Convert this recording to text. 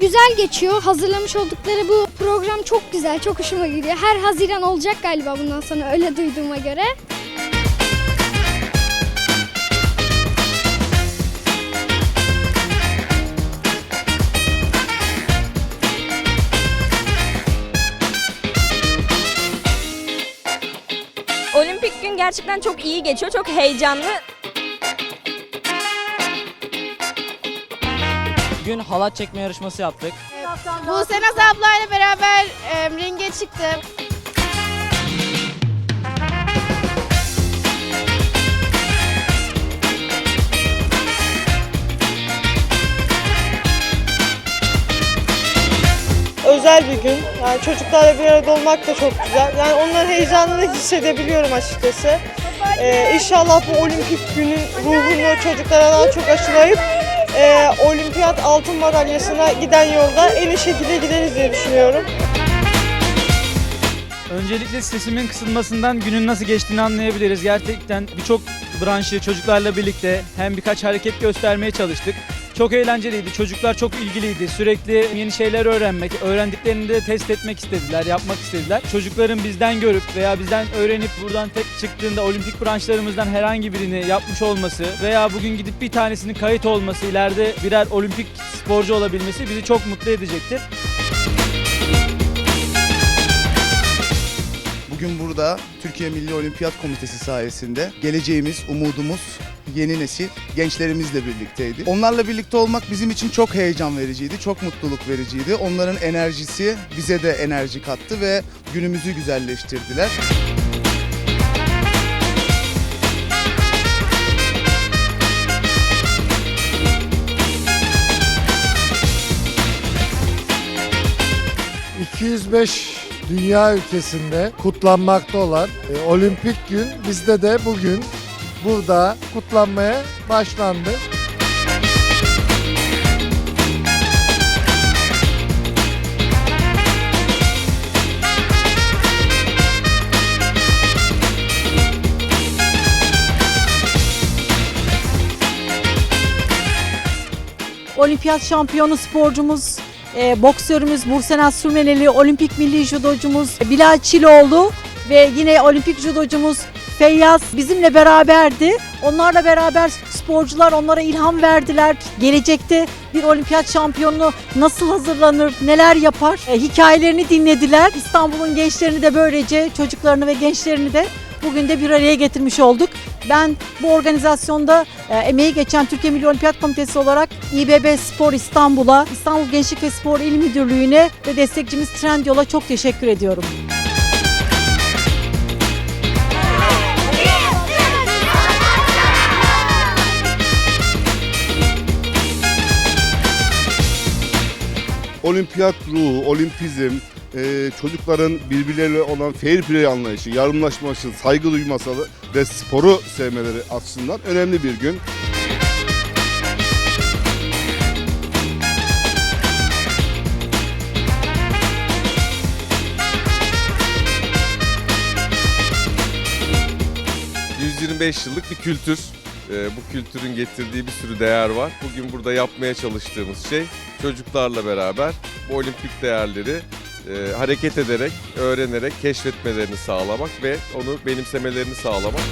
güzel geçiyor. Hazırlamış oldukları bu program çok güzel, çok hoşuma gidiyor. Her Haziran olacak galiba bundan sonra öyle duyduğuma göre. Olimpik gün gerçekten çok iyi geçiyor, çok heyecanlı. Bugün halat çekme yarışması yaptık. Bu Senaz ablayla beraber e, ringe çıktım. özel bir gün. Yani çocuklarla bir arada olmak da çok güzel. Yani onların heyecanını hissedebiliyorum açıkçası. Ee, inşallah bu olimpik günün ruhunu çocuklara daha çok aşılayıp e, olimpiyat altın madalyasına giden yolda en iyi şekilde gideriz diye düşünüyorum. Öncelikle sesimin kısılmasından günün nasıl geçtiğini anlayabiliriz. Gerçekten birçok branşı çocuklarla birlikte hem birkaç hareket göstermeye çalıştık. Çok eğlenceliydi. Çocuklar çok ilgiliydi. Sürekli yeni şeyler öğrenmek, öğrendiklerini de test etmek istediler, yapmak istediler. Çocukların bizden görüp veya bizden öğrenip buradan tek çıktığında olimpik branşlarımızdan herhangi birini yapmış olması veya bugün gidip bir tanesinin kayıt olması, ileride birer olimpik sporcu olabilmesi bizi çok mutlu edecektir. Bugün burada Türkiye Milli Olimpiyat Komitesi sayesinde geleceğimiz, umudumuz, yeni nesil gençlerimizle birlikteydi. Onlarla birlikte olmak bizim için çok heyecan vericiydi, çok mutluluk vericiydi. Onların enerjisi bize de enerji kattı ve günümüzü güzelleştirdiler. ...205 dünya ülkesinde kutlanmakta olan e, olimpik gün bizde de bugün burada kutlanmaya başlandı. olimpiyat şampiyonu sporcumuz, e, boksörümüz Bursenaz Sürmeneli, olimpik milli judocumuz Bilal Çiloğlu ve yine olimpik judocumuz Feyyaz bizimle beraberdi. Onlarla beraber sporcular onlara ilham verdiler. Gelecekte bir olimpiyat şampiyonu nasıl hazırlanır, neler yapar e, hikayelerini dinlediler. İstanbul'un gençlerini de böylece çocuklarını ve gençlerini de bugün de bir araya getirmiş olduk. Ben bu organizasyonda e, emeği geçen Türkiye Milli Olimpiyat Komitesi olarak İBB Spor İstanbul'a, İstanbul Gençlik ve Spor İl Müdürlüğü'ne ve destekçimiz Trendyol'a çok teşekkür ediyorum. Olimpiyat ruhu, olimpizm, e, çocukların birbirleriyle olan fair play anlayışı, yardımlaşması, saygı duyması ve sporu sevmeleri açısından önemli bir gün. ...125 yıllık bir kültür. Ee, bu kültürün getirdiği bir sürü değer var. Bugün burada yapmaya çalıştığımız şey çocuklarla beraber bu olimpik değerleri e, hareket ederek, öğrenerek keşfetmelerini sağlamak ve onu benimsemelerini sağlamak.